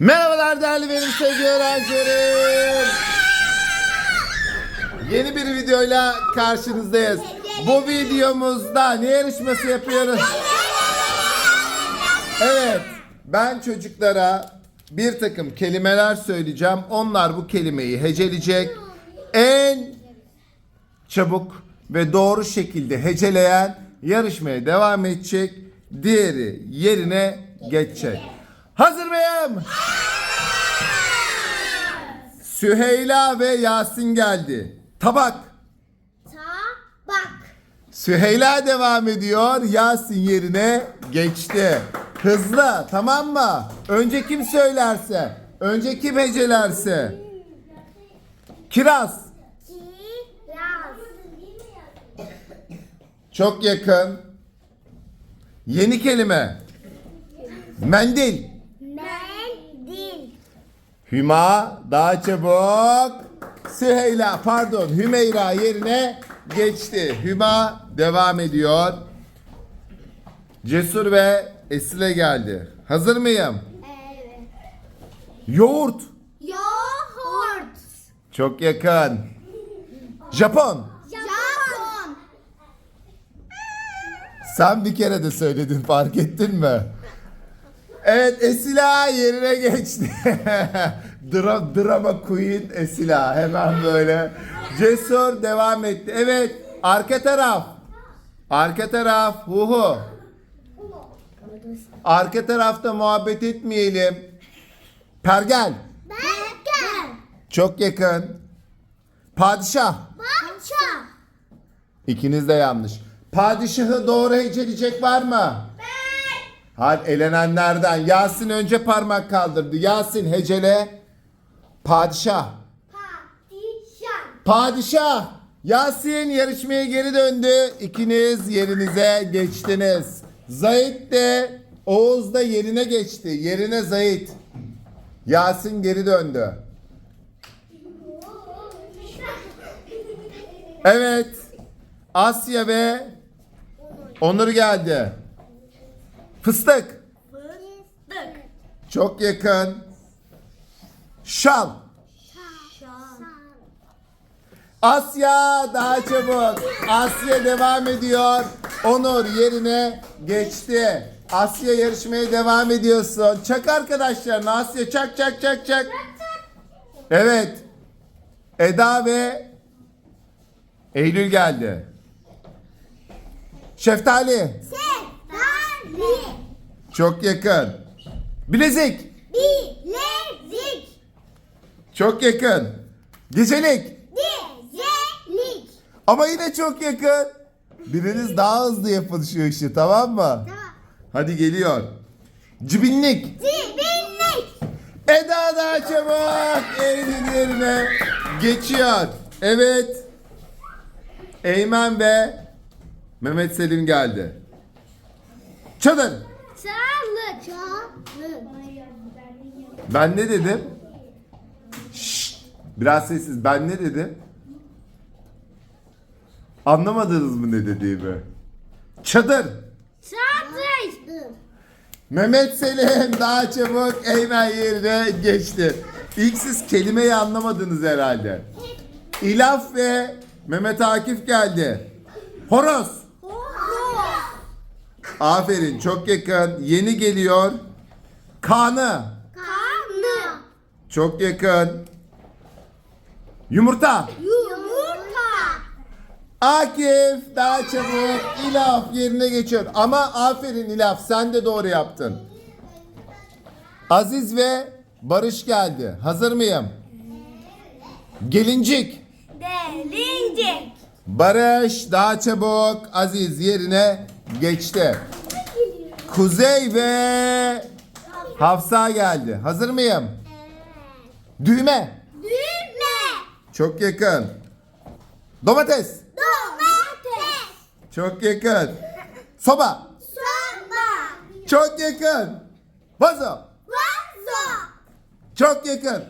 Merhabalar değerli benim sevgili öğrencilerim. Yeni bir videoyla karşınızdayız. Bu videomuzda ne yarışması yapıyoruz? Evet, ben çocuklara bir takım kelimeler söyleyeceğim. Onlar bu kelimeyi heceleyecek. En çabuk ve doğru şekilde heceleyen yarışmaya devam edecek. Diğeri yerine geçecek. Hazır mıyım? Süheyla ve Yasin geldi. Tabak. Tabak. Süheyla devam ediyor. Yasin yerine geçti. Hızlı tamam mı? Önce kim söylerse. Önce kim hecelerse. Kiraz. Kiraz. Çok yakın. Yeni kelime. Mendil. Hüma daha çabuk. Süheyla pardon Hümeyra yerine geçti. Hüma devam ediyor. Cesur ve Esile geldi. Hazır mıyım? Evet. Yoğurt. Yoğurt. Çok yakın. Japon. Japon. Sen bir kere de söyledin fark ettin mi? Evet Esila yerine geçti. Dra drama queen Esila hemen böyle. Cesur devam etti. Evet arka taraf. Arka taraf. Hu hu. Arka tarafta muhabbet etmeyelim. Pergel. Berger. Çok yakın. Padişah. Bahça. İkiniz de yanlış. Padişahı doğru heceleyecek var mı? Hayır elenenlerden. Yasin önce parmak kaldırdı. Yasin hecele. Padişah. Padişah. Padişah. Yasin yarışmaya geri döndü. İkiniz yerinize geçtiniz. Zahit de Oğuz da yerine geçti. Yerine Zahit. Yasin geri döndü. Evet. Asya ve Onur geldi. Fıstık. Fıstık. Çok yakın. Şal. Asya daha çabuk. Asya devam ediyor. Onur yerine geçti. Asya yarışmaya devam ediyorsun. Çak arkadaşlarına Asya çak çak çak çak. Evet. Eda ve Eylül geldi. Şeftali. Şeftali. Çok yakın. Bilezik. Bilezik. Çok yakın. Gecelik. Gecelik. Ama yine çok yakın. Biriniz daha hızlı yapın şu işi tamam mı? Hadi geliyor. Cibinlik. Cibinlik. Eda daha çabuk. Eylül yerine geçiyor. Evet. Eymen ve Mehmet Selim geldi. Çadır. Çağlı. Çağlı. Ben ne dedim? Şşt, biraz sessiz. Ben ne dedim? Anlamadınız mı ne dediğimi? Çadır. Çadır. Mehmet Selim daha çabuk Eymen yerine geçti. İlk siz kelimeyi anlamadınız herhalde. İlaf ve Mehmet Akif geldi. Horoz. Aferin çok yakın. Yeni geliyor. Kanı. Karnı. Çok yakın. Yumurta. Yumurta. Akif daha çabuk İlaf yerine geçiyor. Ama aferin İlaf sen de doğru yaptın. Aziz ve Barış geldi. Hazır mıyım? Gelincik. Delincik. Barış daha çabuk Aziz yerine geçti. Kuzey ve Hafsa geldi. Hazır mıyım? Düğme. Düğme. Çok yakın. Domates. Domates. Çok yakın. Soba. Soba. Çok yakın. Vazo. Vazo. Çok yakın.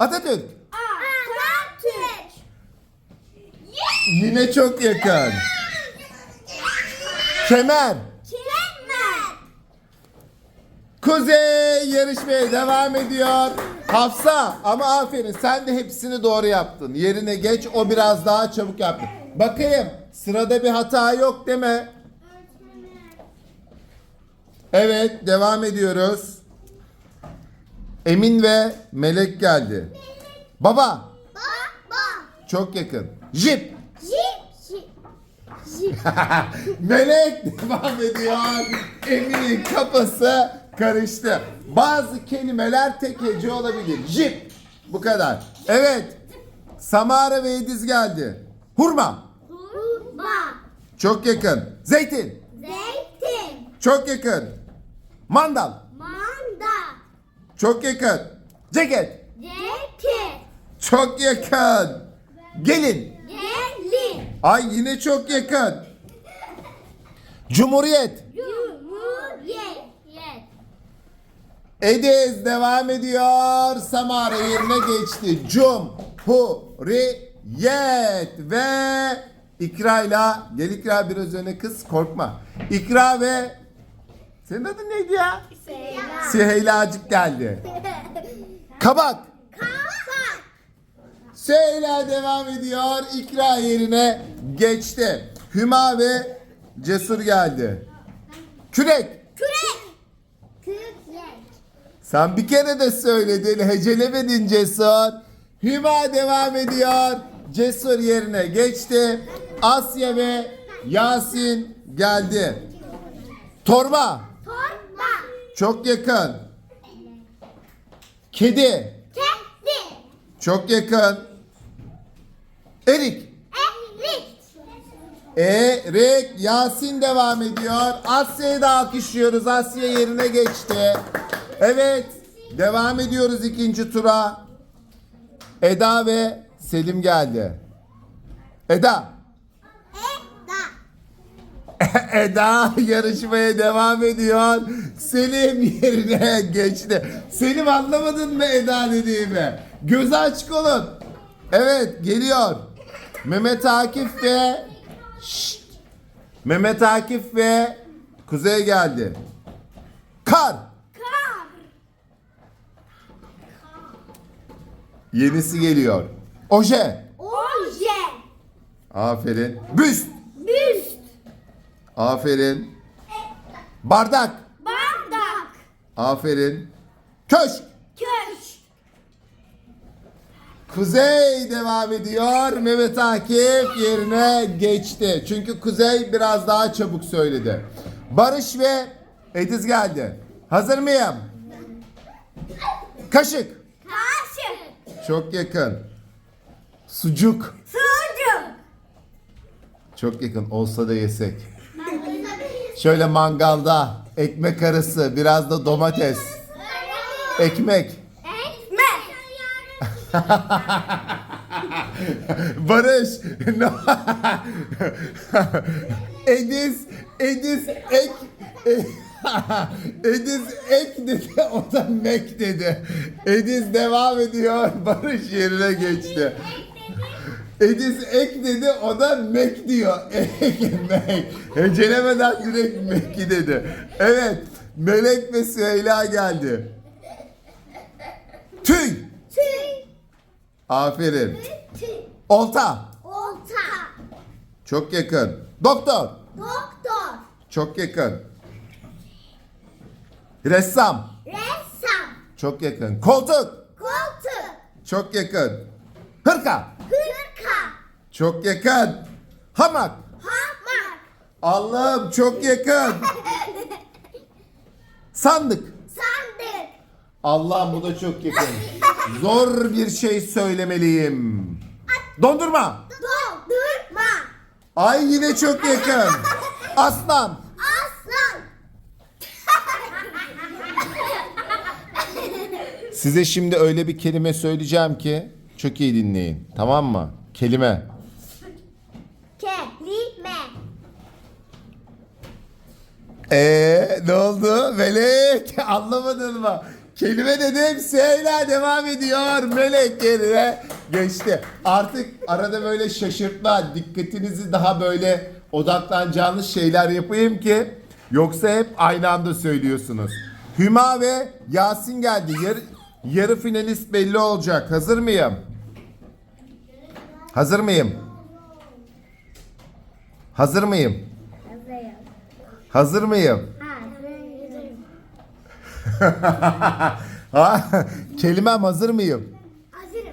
Atatürk. Atatürk. Yine çok yakın. Kemer. Kemer. Kuzey yarışmaya devam ediyor. Hafsa ama aferin sen de hepsini doğru yaptın. Yerine geç o biraz daha çabuk yaptı. Bakayım sırada bir hata yok mi? Evet devam ediyoruz. Emin ve Melek geldi. Baba Baba. çok yakın. Jip. Jip. Melek devam ediyor. Emin'in kafası karıştı. Bazı kelimeler tek hece olabilir. Jip. Bu kadar. Evet. Samara ve Ediz geldi. Hurma. Hurma. Çok yakın. Zeytin. Zeytin. Çok yakın. Mandal. Manda. Çok yakın. Ceket. Ceket. Çok yakın. Gelin. Ay yine çok yakın. Cumhuriyet. Cumhuriyet. Ediz devam ediyor. Samara yerine geçti. Cumhuriyet ve İkra'yla gel İkra biraz öne kız korkma. İkra ve senin adın neydi ya? Selam. Süheyla'cık geldi. Kabak. Süheyla devam ediyor. İkra yerine geçti. Hüma ve Cesur geldi. Kürek. Kürek. Kürek. Sen bir kere de söyledin. Hecelemedin Cesur. Hüma devam ediyor. Cesur yerine geçti. Asya ve Yasin geldi. Torba. Torba. Çok yakın. Kedi. Kedi. Çok yakın. Erik. Erik. Erik. Yasin devam ediyor. Asya'yı da alkışlıyoruz. Asya yerine geçti. Evet. Devam ediyoruz ikinci tura. Eda ve Selim geldi. Eda. Eda. Eda yarışmaya devam ediyor. Selim yerine geçti. Selim anlamadın mı Eda dediğimi? Gözü açık olun. Evet geliyor. Mehmet Akif ve Şşt! Mehmet Akif ve Kuzey geldi. Kar. Kar. Yenisi geliyor. Oje. Oje. Aferin. Büst. Büst. Aferin. Bardak. Bardak. Aferin. Köşk. Köşk. Kuzey devam ediyor. Mehmet Akif yerine geçti. Çünkü Kuzey biraz daha çabuk söyledi. Barış ve Ediz geldi. Hazır mıyım? Kaşık. Kaşık. Çok yakın. Sucuk. Sucuk. Çok yakın. Olsa da yesek. Şöyle mangalda ekmek arası, biraz da domates. Ekmek. Barış. No. Ediz, Ediz ek Ediz ek dedi, o da mek dedi. Ediz devam ediyor, Barış yerine geçti. Ediz ek dedi, o da mek diyor. Ek, mek. Hecelemeden direkt meki dedi. Evet, Melek ve Süheyla geldi. Tüy. Aferin. Olta. Olta. Çok yakın. Doktor. Doktor. Çok yakın. Ressam. Ressam. Çok yakın. Koltuk. Koltuk. Çok yakın. Hırka. Hırka. Çok yakın. Hamak. Hamak. Allah'ım çok yakın. Sandık. Sandık. Allah'ım bu da çok yakın. Zor bir şey söylemeliyim. Dondurma. Dondurma. Ay yine çok yakın. Aslan. Aslan. Size şimdi öyle bir kelime söyleyeceğim ki çok iyi dinleyin. Tamam mı? Kelime. Kelime. Ee ne oldu? Melek anlamadın mı? Kelime dedim Süheyla devam ediyor. Melek yerine geçti. Artık arada böyle şaşırtma, dikkatinizi daha böyle odaklanacağınız şeyler yapayım ki yoksa hep aynı anda söylüyorsunuz. Hüma ve Yasin geldi. Yarı, yarı finalist belli olacak. Hazır mıyım? Hazır mıyım? Hazır mıyım? Hazır mıyım? Ha, kelimem hazır mıyım? Hazırım.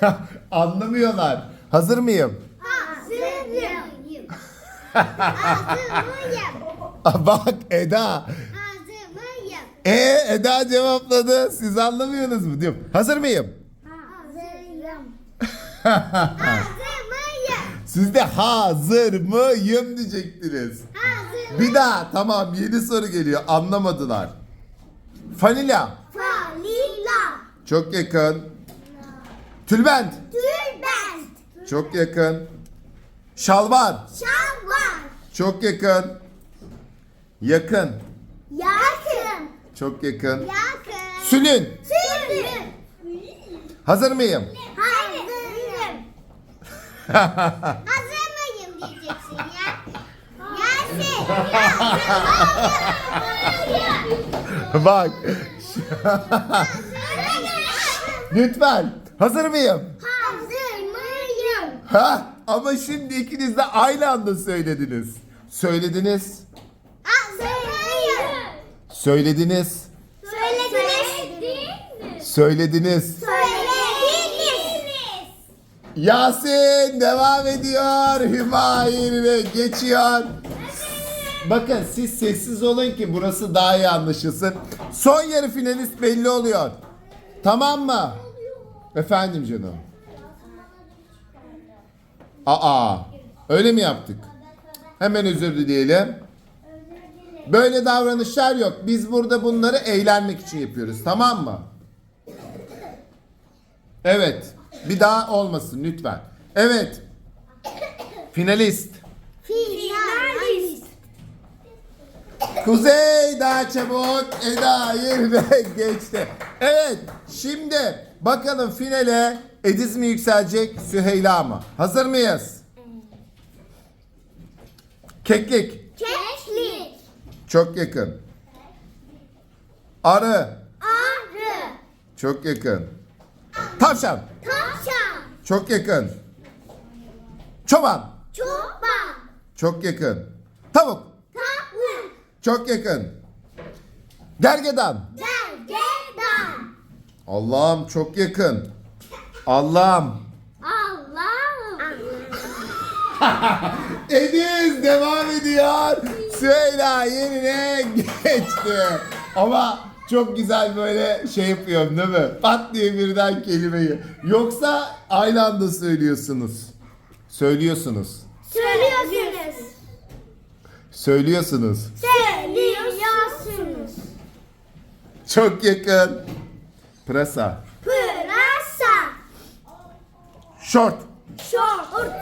Anlamıyorlar. Hazır mıyım? Hazırım. Hazırım. Bak Eda. Hazırım. E Eda cevapladı. Siz anlamıyorsunuz mu diyorum. Hazır mıyım? Hazırım. Hazırım. Siz de hazır mıyım diyecektiniz. Hazırım. Bir daha tamam yeni soru geliyor. Anlamadılar. Fanila. Falila. Çok yakın. Tülbent. Tülbent. Çok yakın. Şalvar. Şalvar. Çok yakın. Yakın. Yakın. Çok yakın. Yakın. Sülün. Sülün. Hazır mıyım? Hazırım. Hazır mıyım diyeceksin ya. Yasin. Bak. Lütfen. Hazır mıyım? Hazır mıyım? Ha? Ama şimdi ikiniz de aynı anda söylediniz. Söylediniz. Hazır mıyım? Söylediniz. Söylediniz. Söylediniz. Söylediniz. Yasin devam ediyor. Hüma yerine geçiyor. Bakın siz sessiz olun ki burası daha iyi anlaşılsın. Son yarı finalist belli oluyor. Tamam mı? Efendim canım. Aa, öyle mi yaptık? Hemen özür dileyelim. Böyle davranışlar yok. Biz burada bunları eğlenmek için yapıyoruz. Tamam mı? Evet. Bir daha olmasın lütfen. Evet. Finalist. Finalist. Kuzey daha çabuk Eda yerine geçti. Evet şimdi bakalım finale Ediz mi yükselecek Süheyla mı? Hazır mıyız? Keklik Keklik. çok yakın. Arı Arı. çok yakın. Tavşan Tavşan. çok yakın. Çoban Çoban. çok yakın. Tavuk. Çok yakın. Gergedan Gergedan. Allah'ım çok yakın. Allah'ım. Allah'ım. Ediz devam ediyor. Süheyla yerine geçti. Ama çok güzel böyle şey yapıyorum değil mi? Pat diye birden kelimeyi. Yoksa aynı anda söylüyorsunuz. Söylüyorsunuz. Söylüyorsunuz. Söylüyorsunuz. Söylüyorsunuz. Çok yakın. Pırasa. Pırasa. Short. Şort.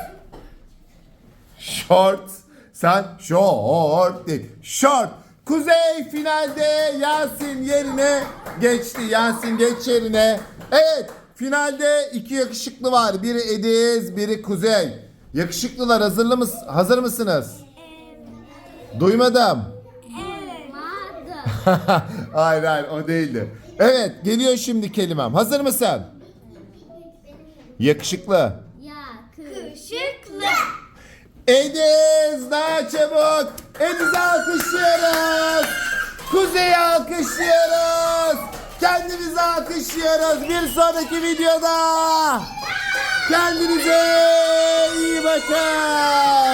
Short. Sen short değil. Short. Kuzey finalde Yasin yerine geçti. Yasin geç yerine. Evet finalde iki yakışıklı var. Biri Ediz, biri Kuzey. Yakışıklılar hazırlı mıs hazır mısınız? Duymadım. hayır hayır o değildi. Evet geliyor şimdi kelimem. Hazır mısın? Yakışıklı. Yakışıklı. Ediz daha çabuk. Ediz'i alkışlıyoruz. Kuzey'i alkışlıyoruz. Kendimizi alkışlıyoruz. Bir sonraki videoda. Kendinize iyi bakın.